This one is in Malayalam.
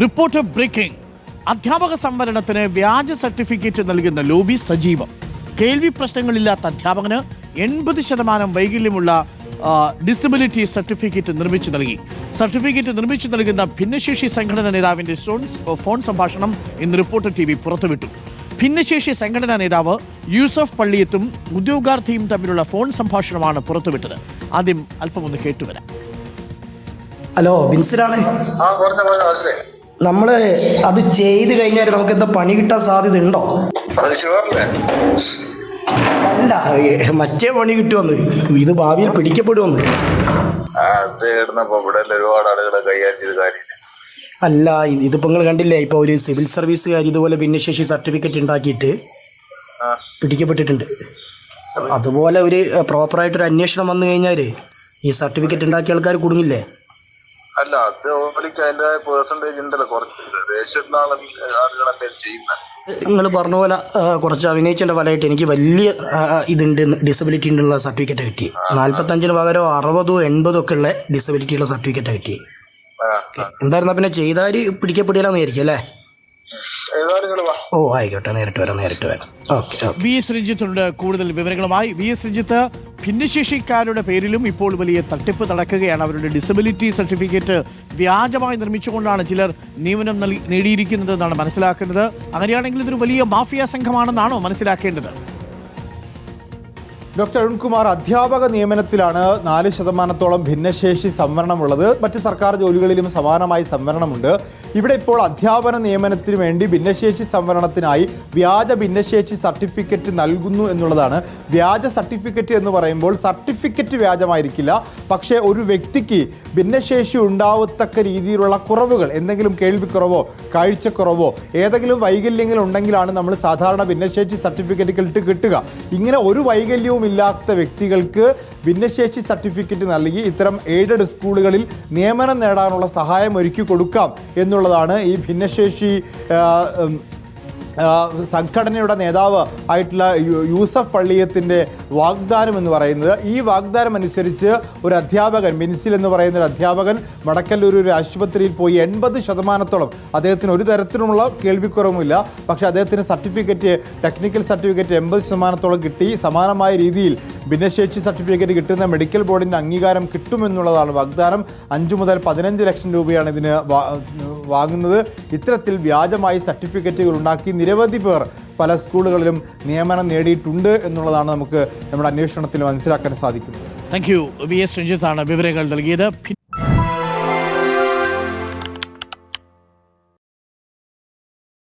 റിപ്പോർട്ടർ ബ്രേക്കിംഗ് അധ്യാപക സംവരണത്തിന് വ്യാജ സർട്ടിഫിക്കറ്റ് നൽകുന്ന ലോബി സജീവം. കേൾവി പ്രശ്നങ്ങളില്ലാത്ത അധ്യാപകന് എൺപത് ശതമാനം വൈകല്യമുള്ള ഡിസബിലിറ്റി സർട്ടിഫിക്കറ്റ് നിർമ്മിച്ചു നൽകി. സർട്ടിഫിക്കറ്റ് നിർമ്മിച്ചു നൽകുന്ന ഭിന്നശേഷി സംഘടനാ നേതാവിന്റെ ഫോൺ സംഭാഷണം ഇന്ന് റിപ്പോർട്ടർ ടി വി പുറത്തുവിട്ടു. ഭിന്നശേഷി സംഘടനാ നേതാവ് യൂസഫ് പള്ളിയത്തും ഉദ്യോഗാർത്ഥിയും തമ്മിലുള്ള ഫോൺ സംഭാഷണമാണ് പുറത്തുവിട്ടത്. ആദ്യം അല്പമൊന്ന് കേട്ടുവരാം. ഹലോ വിൻസറാണ് നമ്മൾ അത് ചെയ്ത് കഴിഞ്ഞാൽ നമുക്ക് എന്താ പണി കിട്ടാൻ സാധ്യത ഉണ്ടോ അല്ല മറ്റേ പണി കിട്ടുമെന്ന് ഇത് ഭാവിയിൽ പിടിക്കപ്പെടുമെന്ന് അല്ല ഇതിപ്പോ നിങ്ങൾ കണ്ടില്ലേ ഇപ്പൊ ഒരു സിവിൽ സർവീസുകാർ ഇതുപോലെ ഭിന്നശേഷി സർട്ടിഫിക്കറ്റ് ഉണ്ടാക്കിയിട്ട് പിടിക്കപ്പെട്ടിട്ടുണ്ട്. അതുപോലെ ഒരു പ്രോപ്പറായിട്ടൊരു അന്വേഷണം വന്നു കഴിഞ്ഞാൽ ഈ സർട്ടിഫിക്കറ്റ് ഉണ്ടാക്കിയ ആൾക്കാർ കുടുങ്ങില്ലേ? അല്ല അത് ഓലിക്ക് അതിന്റെതായ പേഴ്സന്റേജ് ഉണ്ടല്ലോ കുറച്ച്. ദേശത്തുള്ള ആളുകളല്ലേ ചെയ്യുന്നത് നിങ്ങൾ പറഞ്ഞ പോലെ കുറച്ച് അഭിനയിച്ചതിന്റെ ഫലമായിട്ട് എനിക്ക് വലിയ ഇതുണ്ട് ഡിസബിലിറ്റി ഉണ്ടുള്ള സർട്ടിഫിക്കറ്റ് കിട്ടി. നാല്പത്തഞ്ചിന് പകരം അറുപതോ എൺപതോ ഒക്കെ ഉള്ള ഡിസബിലിറ്റി ഉള്ള സർട്ടിഫിക്കറ്റ് കിട്ടി. എന്തായിരുന്നാ പിന്നെ ചെയ്താൽ പിടിക്കപ്പെടില്ലെന്ന് വിചാരിക്കും അല്ലേ ഓ ആയിക്കോട്ടെ നേരിട്ട് വരാം നേരിട്ട് വരാം. ഓക്കെ വി എസ് രഞ്ജിത്തുണ്ട് കൂടുതൽ വിവരങ്ങളുമായി. വി എസ് രഞ്ജിത്ത് ഭിന്നശേഷിക്കാരുടെ പേരിലും ഇപ്പോൾ വലിയ തട്ടിപ്പ് നടക്കുകയാണ്. അവരുടെ ഡിസബിലിറ്റി സർട്ടിഫിക്കറ്റ് വ്യാജമായി നിർമ്മിച്ചുകൊണ്ടാണ് ചിലർ നിയമനം നൽകി നേടിയിരിക്കുന്നതെന്നാണ് മനസ്സിലാക്കുന്നത്. അങ്ങനെയാണെങ്കിൽ ഇതൊരു വലിയ മാഫിയ സംഘമാണെന്നാണോ മനസ്സിലാക്കേണ്ടത്? ഡോക്ടർ അരുൺകുമാർ അധ്യാപക നിയമനത്തിലാണ് നാല് ശതമാനത്തോളം ഭിന്നശേഷി സംവരണമുള്ളത്. മറ്റ് സർക്കാർ ജോലികളിലും സമാനമായി സംവരണമുണ്ട്. ഇവിടെ ഇപ്പോൾ അധ്യാപന നിയമനത്തിന് വേണ്ടി ഭിന്നശേഷി സംവരണത്തിനായി വ്യാജ ഭിന്നശേഷി സർട്ടിഫിക്കറ്റ് നൽകുന്നു എന്നുള്ളതാണ്. വ്യാജ സർട്ടിഫിക്കറ്റ് എന്ന് പറയുമ്പോൾ സർട്ടിഫിക്കറ്റ് വ്യാജമായിരിക്കില്ല. പക്ഷേ ഒരു വ്യക്തിക്ക് ഭിന്നശേഷി ഉണ്ടാവത്തക്ക രീതിയിലുള്ള കുറവുകൾ എന്തെങ്കിലും കേൾവിക്കുറവോ കാഴ്ചക്കുറവോ ഏതെങ്കിലും വൈകല്യങ്ങൾ ഉണ്ടെങ്കിലാണ് നമ്മൾ സാധാരണ ഭിന്നശേഷി സർട്ടിഫിക്കറ്റ് കിട്ടുക. ഇങ്ങനെ ഒരു വൈകല്യവും ഇല്ലാത്ത വ്യക്തികൾക്ക് ഭിന്നശേഷി സർട്ടിഫിക്കറ്റ് നൽകി ഇത്തരം എയ്ഡഡ് സ്കൂളുകളിൽ നിയമനം നേടാനുള്ള സഹായം ഒരുക്കി കൊടുക്കാം എന്നുള്ളതാണ് ഈ ഭിന്നശേഷി സംഘടനയുടെ നേതാവ് ആയിട്ടുള്ള യൂസഫ് പള്ളിയത്തിന്റെ വാഗ്ദാനം എന്ന് പറയുന്നത്. ഈ വാഗ്ദാനം അനുസരിച്ച് ഒരു അധ്യാപകൻ മിനിസിൽ എന്ന് പറയുന്ന ഒരു അധ്യാപകൻ വടക്കല്ലൂർ ഒരു ആശുപത്രിയിൽ പോയി എൺപത് ശതമാനത്തോളം അദ്ദേഹത്തിന് ഒരു തരത്തിലുള്ള കേൾവിക്കുറവുമില്ല. പക്ഷേ അദ്ദേഹത്തിന് സർട്ടിഫിക്കറ്റ് ടെക്നിക്കൽ സർട്ടിഫിക്കറ്റ് എൺപത് ശതമാനത്തോളം കിട്ടി. സമാനമായ രീതിയിൽ ഭിന്നശേഷി സർട്ടിഫിക്കറ്റ് കിട്ടുന്ന മെഡിക്കൽ ബോർഡിന്റെ അംഗീകാരം കിട്ടുമെന്നുള്ളതാണ് വാഗ്ദാനം. അഞ്ചു മുതൽ പതിനഞ്ച് ലക്ഷം രൂപയാണ് ഇതിന് വാങ്ങുന്നത്. ഇത്തരത്തിൽ വ്യാജമായി സർട്ടിഫിക്കറ്റുകൾ ഉണ്ടാക്കി നിരവധി പേർ പല സ്കൂളുകളിലും നിയമനം നേടിയിട്ടുണ്ട് എന്നുള്ളതാണ് നമുക്ക് നമ്മുടെ അന്വേഷണത്തിൽ മനസ്സിലാക്കാൻ സാധിക്കുന്നത്. താങ്ക് യു വി എസ് രഞ്ജിത്താണ് വിവരങ്ങൾ നൽകിയത്.